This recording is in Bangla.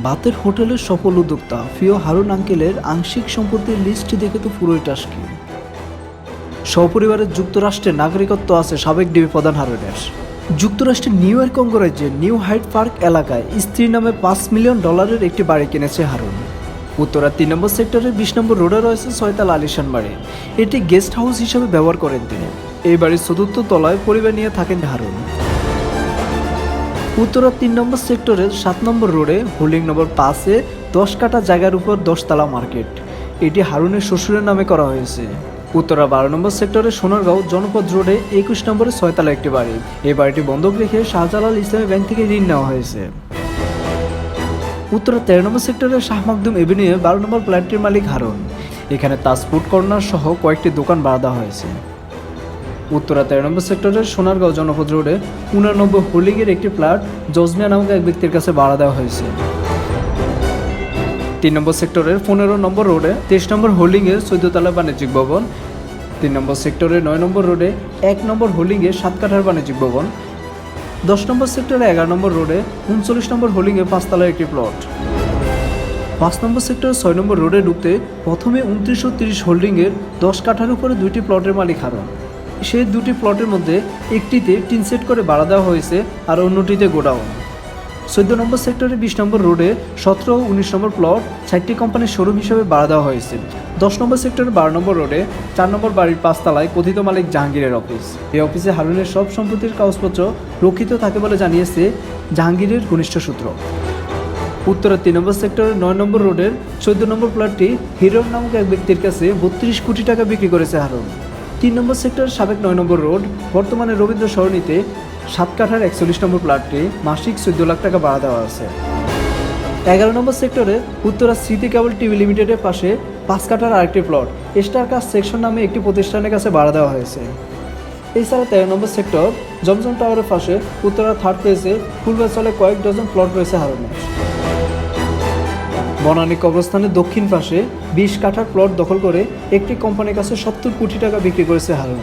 বাতের হোটেলের সফল উদ্যোক্তা ফিও হারুন আঙ্কেলের আংশিক সম্পত্তির লিস্টটি দেখে তো পুরোই টাস্কি। সপরিবারের যুক্তরাষ্ট্রের নাগরিকত্ব আছে সাবেক ডিবি প্রধান হারুনের। যুক্তরাষ্ট্রের নিউ ইয়র্ক অঙ্গরাজ্যের নিউ হাইট পার্ক এলাকায় স্ত্রীর নামে পাঁচ মিলিয়ন ডলারের একটি বাড়ি কিনেছে হারুন। উত্তরা তিন নম্বর সেক্টরের বিশ নম্বর রোডে রয়েছে ছয়তাল আলিশান বাড়ি এটি গেস্ট হাউস হিসেবে ব্যবহার করেন তিনি। এই বাড়ির চতুর্থ তলায় পরিবার নিয়ে থাকেন হারুন। উত্তরা তিন নম্বর সেক্টরের সাত নম্বর রোডে হোল্ডিং নম্বর পাঁচে দশ কাটা জায়গার উপর দশতলা মার্কেট। এটি হারুনের শ্বশুরের নামে করা হয়েছে। উত্তরা বারো নম্বর সেক্টরের সোনারগাঁও জনপদ রোডে একুশ নম্বরে ছয়তলা একটি বাড়ি। এই বাড়িটি বন্ধক রেখে শাহজালাল ইসলামী ব্যাংক থেকে ঋণ নেওয়া হয়েছে। উত্তরা তেরো নম্বর সেক্টরের শাহ মাকদুম এভিনিউয়ে বারো নম্বর ফ্ল্যাটটির মালিক হারুন। এখানে তাজ ফুড কর্নার সহ কয়েকটি দোকান দেওয়া হয়েছে। উত্তরা তেরো নম্বর সেক্টরের সোনারগাঁও জনপদ রোডে উনানব্বই হোল্ডিংয়ের একটি ফ্ল্যাট জজমিয়া নামক এক ব্যক্তির কাছে ভাড়া দেওয়া হয়েছে। তিন নম্বর সেক্টরের পনেরো নম্বর রোডে তেইশ নম্বর হোল্ডিংয়ের চোদ্দতলা বাণিজ্যিক ভবন। তিন নম্বর সেক্টরের নয় নম্বর রোডে এক নম্বর হোল্ডিংয়ে সাত কাঠার বাণিজ্যিক ভবন। দশ নম্বর সেক্টরে এগারো নম্বর রোডে উনচল্লিশ নম্বর হোল্ডিংয়ে পাঁচতলার একটি প্লট। পাঁচ নম্বর সেক্টর ছয় নম্বর রোডে ঢুকতে প্রথমে উনত্রিশশো তিরিশ হোল্ডিংয়ের দশ কাঠার উপরে দুইটি প্লটের মালিক হারান সেই দুটি প্লটের মধ্যে একটিতে টিন সেট করে বাড়া দেওয়া হয়েছে আর অন্যটিতে গোডাউন। চোদ্দ নম্বর সেক্টরে বিশ নম্বর রোডে সতেরো ও উনিশ নম্বর প্লট চারটি কোম্পানির শোরুম হিসেবে ভাড়া দেওয়া হয়েছে। দশ নম্বর সেক্টরে বারো নম্বর রোডে চার নম্বর বাড়ির পাঁচতলায় কথিত মালিক জাহাঙ্গীরের অফিস। এই অফিসে হারুনের সব সম্পত্তির কাগজপত্র রক্ষিত থাকে বলে জানিয়েছে জাহাঙ্গীরের ঘনিষ্ঠ সূত্র। উত্তরের তিন নম্বর সেক্টরের নয় নম্বর রোডের চোদ্দ নম্বর প্লটটি হিরোর নামক এক ব্যক্তির কাছে বত্রিশ কোটি টাকা বিক্রি করেছে হারুন। তিন নম্বর সেক্টরের সাবেক নয় নম্বর রোড, বর্তমানে রবীন্দ্র সরণিতে সাত কাঠার একচল্লিশ নম্বর প্লটটি মাসিক চোদ্দ লাখ টাকা ভাড়া দেওয়া আছে। এগারো নম্বর সেক্টরে উত্তরা স্মৃতি কেবল টিভি লিমিটেডের পাশে পাঁচ কাঠার আরেকটি প্লট, স্টার কাস্ট সেকশন নামে একটি প্রতিষ্ঠানের কাছে ভাড়া দেওয়া হয়েছে। এছাড়া তেরো নম্বর সেক্টর জমজম টাওয়ারের পাশে উত্তরা থার্ড ফেজে পূর্বাঞ্চলে কয়েক ডজন প্লট রয়েছে হারুনের বনানী অবস্থানে দক্ষিণ পাশে বিশ কাঠার প্লট দখল করে একটি কোম্পানির কাছে সত্তর কোটি টাকা বিক্রি করেছে হারুন।